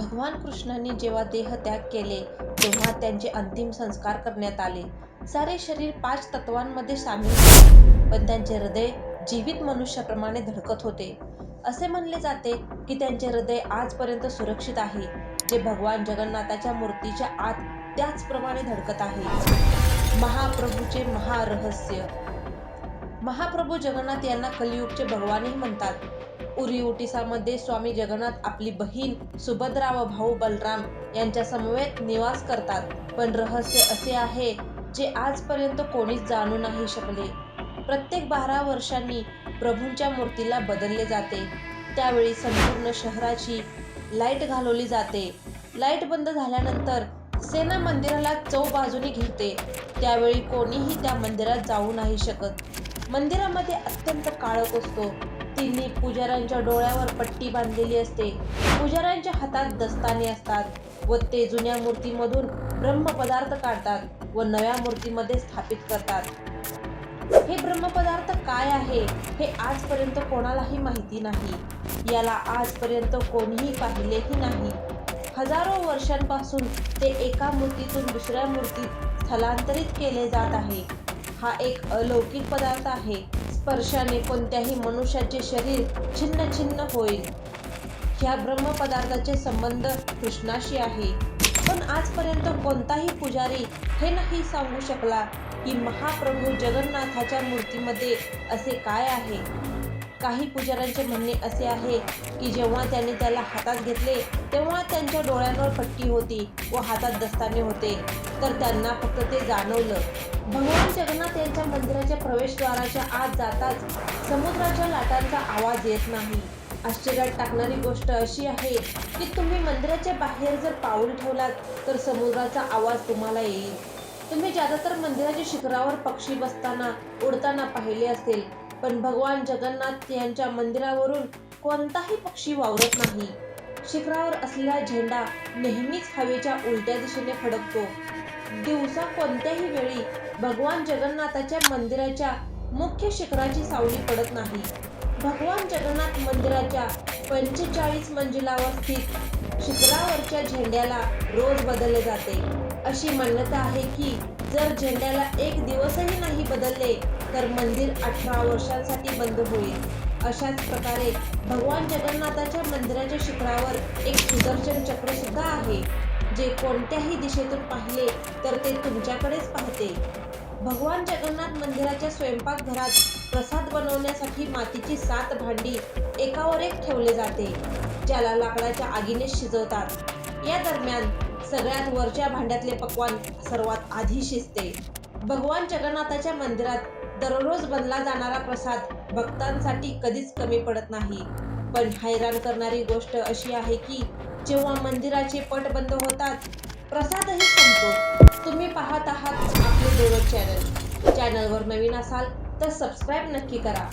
भगवान कृष्णांनी जेव्हा देहत्याग केले तेव्हा त्यांचे अंतिम संस्कार करण्यात आले. सारे शरीर पाच तत्वांमध्ये सामील पण त्यांचे हृदय जीवित मनुष्याप्रमाणे धडकत होते. असे म्हणले जाते की त्यांचे हृदय आजपर्यंत सुरक्षित आहे. जे भगवान जगन्नाथाच्या मूर्तीच्या आत त्याचप्रमाणे धडकत आहे. महाप्रभूचे महारहस्य. महाप्रभू जगन्नाथ यांना कलियुगचे भगवानही म्हणतात. उरी उटीसामध्ये स्वामी जगन्नाथ आपली बहीण सुभद्रा व भाऊ बलराम यांच्या समवेत निवास करतात. पण रहस्य असे आहे जे आजपर्यंत कोणीच जाणू नाही शकले. प्रत्येक बारा वर्षांनी प्रभूंच्या मूर्तीला बदलले जाते. त्यावेळी संपूर्ण शहराची लाइट घालवली जाते. लाइट बंद झाल्यानंतर सेना मंदिराला चौबाजूनी घेते. त्यावेळी कोणीही त्या मंदिरात जाऊ नाही शकत. मंदिरामध्ये अत्यंत काळोख असतो. तिन्ही पुजाऱ्यांच्या डोळ्यावर पट्टी बांधलेली असते. पुजाऱ्यांच्या हातात दस्ताने असतात व ते जुन्या मूर्तीमधून ब्रह्मपदार्थ काढतात व नव्या मूर्तीमध्ये स्थापित करतात. हे ब्रह्मपदार्थ काय आहे हे आजपर्यंत कोणालाही माहिती नाही. याला आजपर्यंत कोणीही पाहिलेही नाही. हजारो वर्षांपासून ते एका मूर्तीतून दुसऱ्या मूर्तीत स्थलांतरित केले जात आहे. हा एक अलौकिक पदार्थ आहे. स्पर्शाने कोणत्याही मनुष्याचे शरीर छिन्न छिन्न होईल. ह्या ब्रह्मपदार्थाचे संबंध कृष्णाशी आहे. पण आजपर्यंत कोणताही पुजारी हे नाही सांगू शकला की महाप्रभू जगन्नाथाच्या मूर्तीमध्ये असे काय आहे? काही पुजाऱ्यांचे म्हणणे असे आहे की जेव्हा त्यांनी त्याला हातात घेतले तेव्हा त्यांच्या डोळ्यांवर पट्टी होती व हातात दस्ताने होते. तर त्यांना फक्त ते जाणवलं. भगवान जगन्नाथ यांच्या मंदिराच्या प्रवेशद्वाराच्या आत जाताच समुद्राच्या लाटांचा आवाज येत नाही. आश्चर्यात टाकणारी गोष्ट अशी आहे की तुम्ही मंदिराच्या बाहेर जर पाऊल ठेवलात तर समुद्राचा आवाज तुम्हाला येईल. तुम्ही ज्यादातर मंदिराच्या शिखरावर पक्षी बसताना उडताना पाहिले असेल पण भगवान जगन्नाथ यांच्या मंदिरावरून कोणताही पक्षी वावरत नाही. शिखरावर असलेला झेंडा नेहमीच हवेच्या उलट्या दिशेने फडकतो. दिवसा कोणत्याही वेळी भगवान जगन्नाथाच्या मंदिराच्या मुख्य शिखराची सावली पडत नाही. भगवान जगन्नाथ मंदिराच्या पंचेचाळीस मंजिलावर स्थित शिखरावरच्या झेंड्याला रोज बदलले जाते. अशी मान्यता आहे की जर झेंड्याला एक दिवसही नाही बदलले तर मंदिर अठरा वर्षांसाठी बंद होईल. अशाच प्रकारे भगवान जगन्नाथाच्या मंदिराच्या शिखरावर एक सुदर्शन चक्र सुद्धा आहे. जे कोणत्याही दिशेतून पाहिले तर ते तुमच्याकडेच पाहते. भगवान जगन्नाथ मंदिराच्या स्वयंपाकघरात प्रसाद बनवण्यासाठी मातीची सात भांडी एकावर एक ठेवले जाते ज्याला लाकडाच्या आगीने शिजवतात. या दरम्यान सगळ्यात वरच्या भांड्यातले पकवान सर्वात आधी शिजते. भगवान जगन्नाथाच्या मंदिरात दररोज बनला जाणारा प्रसाद भक्तांसाठी कधीच कमी पडत नाही. पण हैराण करणारी गोष्ट अशी आहे की जेव्हा मंदिराचे पट बंद होतात प्रसादही संपतो. तुम्ही पाहत आहात आपले चॅनल चॅनलवर नवीन असाल तर सबस्क्राईब नक्की करा.